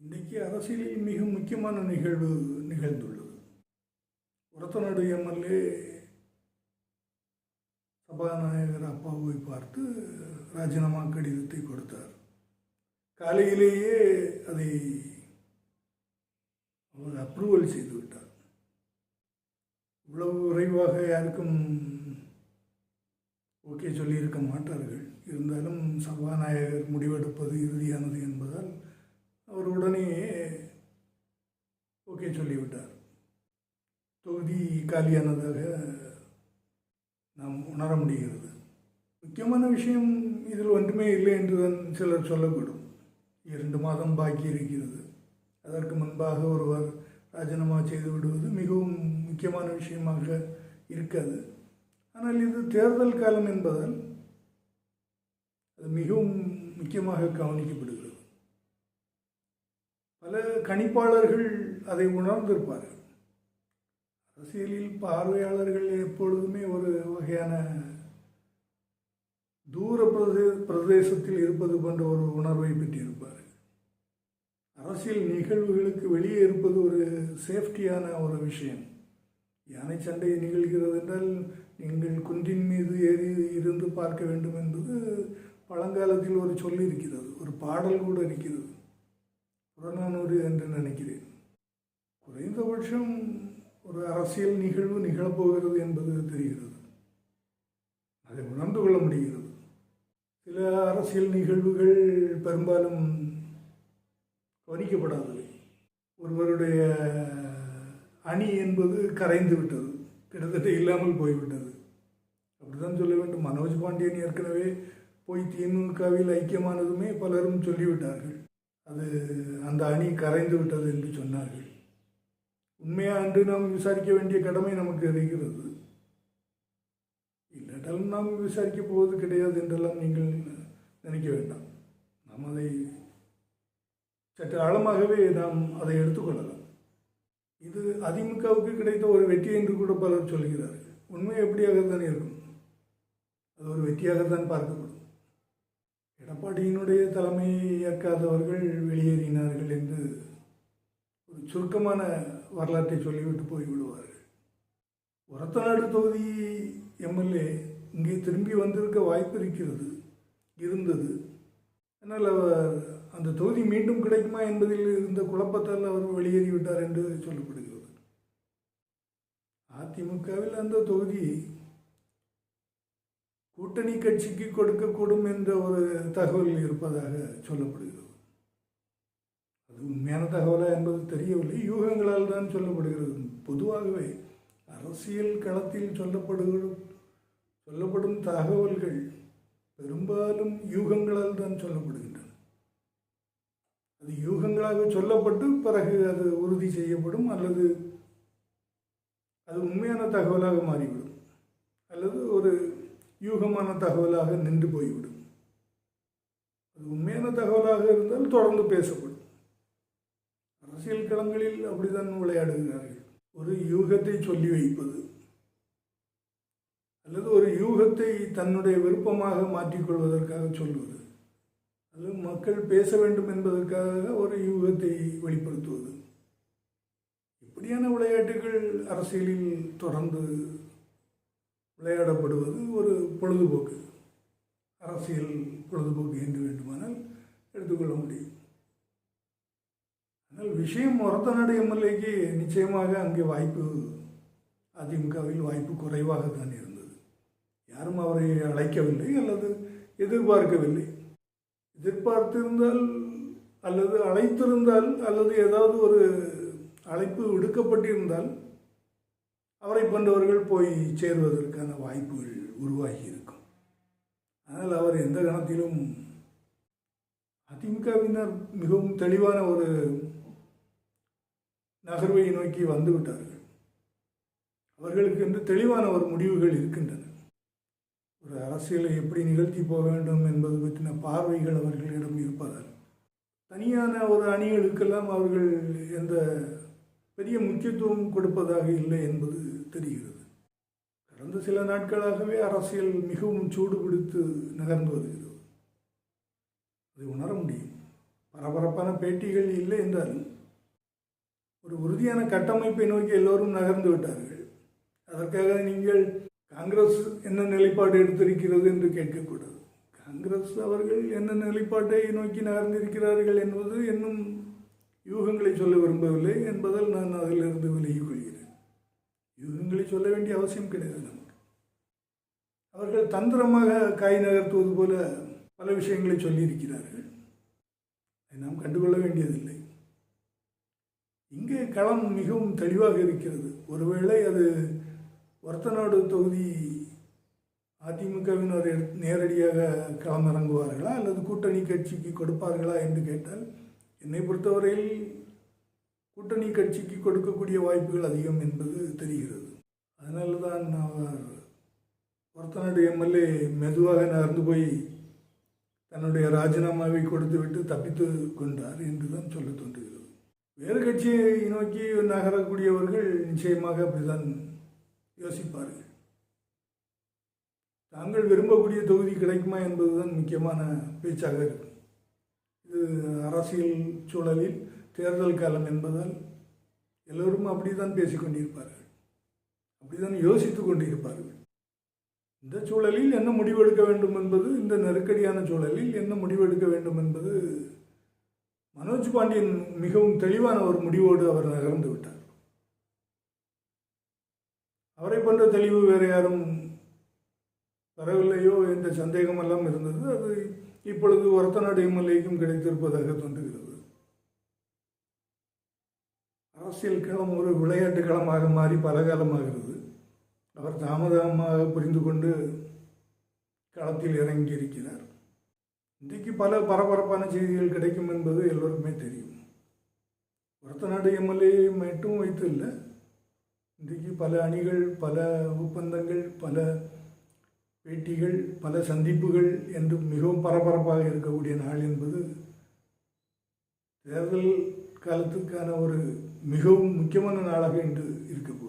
இன்றைக்கு அரசியலில் மிக முக்கியமான நிகழ்வு நிகழ்ந்துள்ளது. உரத்தநாடு எம்எல்ஏ சபாநாயகர் அப்பாவை பார்த்து ராஜினாமா கடிதத்தை கொடுத்தார். காலையிலேயே அதை அவர் அப்ரூவல் செய்து விட்டார். இவ்வளவு விரைவாக யாருக்கும் ஓகே சொல்லியிருக்க மாட்டார்கள். இருந்தாலும் சபாநாயகர் முடிவெடுப்பது இறுதியானது என்பதால் அவர் உடனே ஓகே சொல்லிவிட்டார். தொகுதி காலியானதாக நாம் உணர முடிகிறது. முக்கியமான விஷயம் இதில் ஒன்றுமே இல்லை என்றுதான் சிலர் சொல்லக்கூடும். இரண்டு மாதம் பாக்கி இருக்கிறது. அதற்கு முன்பாக ஒருவர் ராஜினாமா செய்து விடுவது மிகவும் முக்கியமான விஷயமாக இருக்காது. ஆனால் இது தேர்தல் காலம் என்பதால் அது மிகவும் முக்கியமாக கவனிக்கப்படுகிறது. பல கணிப்பாளர்கள் அதை உணர்ந்திருப்பார்கள். அரசியலில் பார்வையாளர்கள் எப்பொழுதுமே ஒரு வகையான தூர பிரதே பிரதேசத்தில் இருப்பது போன்ற ஒரு உணர்வை பெற்றிருப்பார் அரசியல் நிகழ்வுகளுக்கு வெளியே இருப்பது ஒரு சேஃப்டியான ஒரு விஷயம். யானை சண்டை நிகழ்கிறது என்றால் நீங்கள் குன்றின் மீது ஏறி இருந்து பார்க்க வேண்டும் என்பது பழங்காலத்தில் ஒரு சொல் இருக்கிறது ஒரு பாடல் கூட இருக்கிறது. புறநானூறு என்று நினைக்கிறேன். குறைந்தபட்சம் ஒரு அரசியல் நிகழ்வு நிகழப்போகிறது என்பது தெரிகிறது. அதை உணர்ந்து கொள்ள முடிகிறது. சில அரசியல் நிகழ்வுகள் பெரும்பாலும் கவனிக்கப்படாதவை. ஒருவருடைய அணி என்பது கரைந்து விட்டது. கிட்டத்தட்ட இல்லாமல் போய்விட்டது. அப்படிதான் சொல்ல வேண்டும். மனோஜ் பாண்டியன் ஏற்கனவே போய் திமுகவில் ஐக்கியமானதுமே பலரும் சொல்லிவிட்டார்கள். அது அந்த அணி கரைந்து விட்டது என்று சொன்னார்கள். உண்மையா என்று நாம் விசாரிக்க வேண்டிய கடமை நமக்கு இருக்கிறது. இல்லாட்டாலும் நாம் விசாரிக்க போவது கிடையாது என்றெல்லாம் நீங்கள் நினைக்க வேண்டாம். நாம் அதை சற்று ஆழமாகவே நாம் அதை எடுத்துக்கொள்ளலாம். இது அதிமுகவுக்கு கிடைத்த ஒரு வெற்றி என்று கூட பலர் சொல்கிறார்கள். உண்மை எப்படியாகத்தான் இருக்கும்? அது ஒரு வெற்றியாகத்தான் பார்க்கப்படும். எடப்பாடியினுடைய தலைமையை ஏற்காதவர்கள் வெளியேறினார்கள் என்று ஒரு சுருக்கமான வரலாற்றை சொல்லிவிட்டு போய்விடுவார்கள். ஒரத்தநாடு தொகுதி எம்எல்ஏ இங்கே திரும்பி வந்திருக்க வாய்ப்பு இருக்கிறது இருந்தது. ஆனால் அவர் அந்த தொகுதி மீண்டும் கிடைக்குமா என்பதில் இருந்த குழப்பத்தால் அவர் வெளியேறிவிட்டார் என்று சொல்லப்படுகிறது. அதிமுகவில் அந்த தொகுதி கூட்டணி கட்சிக்கு கொடுக்கக்கூடும் என்ற ஒரு தகவல் இருப்பதாக சொல்லப்படுகிறது. அது உண்மையான தகவலா என்பது தெரியவில்லை. யூகங்களால் தான் சொல்லப்படுகிறது. பொதுவாகவே அரசியல் களத்தில் சொல்லப்படுகிற சொல்லப்படும் தகவல்கள் பெரும்பாலும் யூகங்களால் தான் சொல்லப்படுகின்றன. அது யூகங்களாக சொல்லப்பட்டு பிறகு அது உறுதி செய்யப்படும் அல்லது அது உண்மையான தகவலாக மாறிவிடும். அல்லது ஒரு யூகமான தகவலாக நின்று போய்விடும். அது உண்மையான தகவலாக இருந்தால் தொடர்ந்து பேசப்படும். அரசியல் களங்களில் அப்படித்தான் விளையாடுகிறார்கள். ஒரு யூகத்தை சொல்லி வைப்பது அல்லது ஒரு யூகத்தை தன்னுடைய விருப்பமாக மாற்றிக்கொள்வதற்காக சொல்வது அல்லது மக்கள் பேச வேண்டும் என்பதற்காக ஒரு யூகத்தை வெளிப்படுத்துவது. இப்படியான விளையாட்டுகள் அரசியலில் தொடர்ந்து விளையாடப்படுவது ஒரு பொழுதுபோக்கு. அரசியல் பொழுதுபோக்கு என்று வேண்டுமானால் எடுத்துக்கொள்ள முடியும். ஆனால் விஷயம் ஒரத்தநாடு எம்எல்ஏக்கு நிச்சயமாக அங்கே வாய்ப்பு அதிமுகவில் வாய்ப்பு குறைவாக தான் இருந்தது. யாரும் அவரை அழைக்கவில்லை அல்லது எதிர்பார்க்கவில்லை. எதிர்பார்த்திருந்தால் அல்லது அழைத்திருந்தால் அல்லது ஏதாவது ஒரு அழைப்பு விடுக்கப்பட்டிருந்தால் அவரை போன்றவர்கள் போய் சேருவதற்கான வாய்ப்புகள் உருவாகி இருக்கும். ஆனால் அவர் எந்த கணத்திலும் அதிமுகவினர் மிகவும் தெளிவான ஒரு நகர்வை நோக்கி வந்து விட்டார்கள். அவர்களுக்கு என்று தெளிவான ஒரு முடிவுகள் இருக்கின்றன. ஒரு அரசியலை எப்படி நிகழ்த்தி போக வேண்டும் என்பது பற்றின பார்வைகள் அவர்களிடம் இருப்பதால் தனியான ஒரு அணிகளுக்கெல்லாம் அவர்கள் எந்த பெரிய முக்கியத்துவம் கொடுப்பதாக இல்லை என்பது தெரிகிறது. கடந்த சில நாட்களாகவே அரசியல் மிகவும் சூடு பிடித்து நகர்ந்து வருகிறது. அதை உணர முடியும். பரபரப்பான பேட்டிகள் இல்லை என்றாலும் ஒரு உறுதியான கட்டமைப்பை நோக்கி எல்லோரும் நகர்ந்து விட்டார்கள். அதற்காக நீங்கள் காங்கிரஸ் என்ன நிலைப்பாடு எடுத்திருக்கிறது என்று கேட்கக்கூடாது. காங்கிரஸ் அவர்கள் என்ன நிலைப்பாட்டை நோக்கி நகர்ந்திருக்கிறார்கள் என்பது இன்னும் யூகங்களை சொல்ல விரும்பவில்லை என்பதால் நான் அதிலிருந்து விலகிக் கொள்கிறேன். யூகங்களை சொல்ல வேண்டிய அவசியம் கிடையாது நமக்கு. அவர்கள் தந்திரமாக காய் நகர்த்துவது போல பல விஷயங்களை சொல்லியிருக்கிறார்கள். அதை நாம் கண்டுகொள்ள வேண்டியதில்லை. இங்கே களம் மிகவும் தெளிவாக இருக்கிறது. ஒருவேளை அது ஒருத்தநாடு தொகுதி அதிமுகவினர் எடுத்- நேரடியாக களமிறங்குவார்களா அல்லது கூட்டணி கட்சிக்கு கொடுப்பார்களா என்று கேட்டால் என்னை பொறுத்தவரையில் கூட்டணி கட்சிக்கு கொடுக்கக்கூடிய வாய்ப்புகள் அதிகம் என்பது தெரிகிறது. அதனால தான் அவர் ஒருத்தனுடைய எம்எல்ஏ மெதுவாக நகர்ந்து போய் தன்னுடைய ராஜினாமாவை கொடுத்துவிட்டு தப்பித்து கொண்டார் என்று தான் சொல்ல தோன்றுகிறது. வேறு கட்சியை நோக்கி நகரக்கூடியவர்கள் நிச்சயமாக அப்படிதான் யோசிப்பார்கள். தாங்கள் விரும்பக்கூடிய தொகுதி கிடைக்குமா என்பதுதான் முக்கியமான பேச்சாக இருக்கும். அரசியல் சூழலில் தேர்தல் காலம் என்பதால் எல்லோரும் அப்படிதான் பேசிக்கொண்டிருப்பார்கள் அப்படிதான் யோசித்து கொண்டிருப்பார்கள். இந்த சூழலில் என்ன முடிவெடுக்க வேண்டும் என்பது இந்த நெருக்கடியான சூழலில் என்ன முடிவெடுக்க வேண்டும் என்பது மனோஜ் பாண்டியன் மிகவும் தெளிவான ஒரு முடிவோடு அவர் நகர்ந்து விட்டார். அவரை போன்ற தெளிவு வேறு யாரும் வரவில்லையோ என்ற சந்தேகமெல்லாம் இருந்தது. அது இப்பொழுது ஒரத்தநாடு எம்எல்ஏக்கும் கிடைத்திருப்பதாக தோன்றுகிறது. அரசியல் களம் ஒரு விளையாட்டு களமாக மாறி பல காலமாகிறது அவர் தாமதமாக புரிந்து கொண்டு களத்தில் இறங்கி இருக்கிறார் இன்றைக்கு பல பரபரப்பான செய்திகள் கிடைக்கும் என்பது எல்லோருக்குமே தெரியும். ஒரத்தநாடு எம்எல்ஏ மட்டும் வைத்து இல்லை இன்றைக்கு பல அணிகள் பல ஒப்பந்தங்கள் பல பேட்டிகள் பல சந்திப்புகள் என்று மிகவும் பரபரப்பாக இருக்கக்கூடிய நாள் என்பது தேர்தல் காலத்துக்கான ஒரு மிகவும் முக்கியமான நாளாக இன்று இருக்கக்கூடும்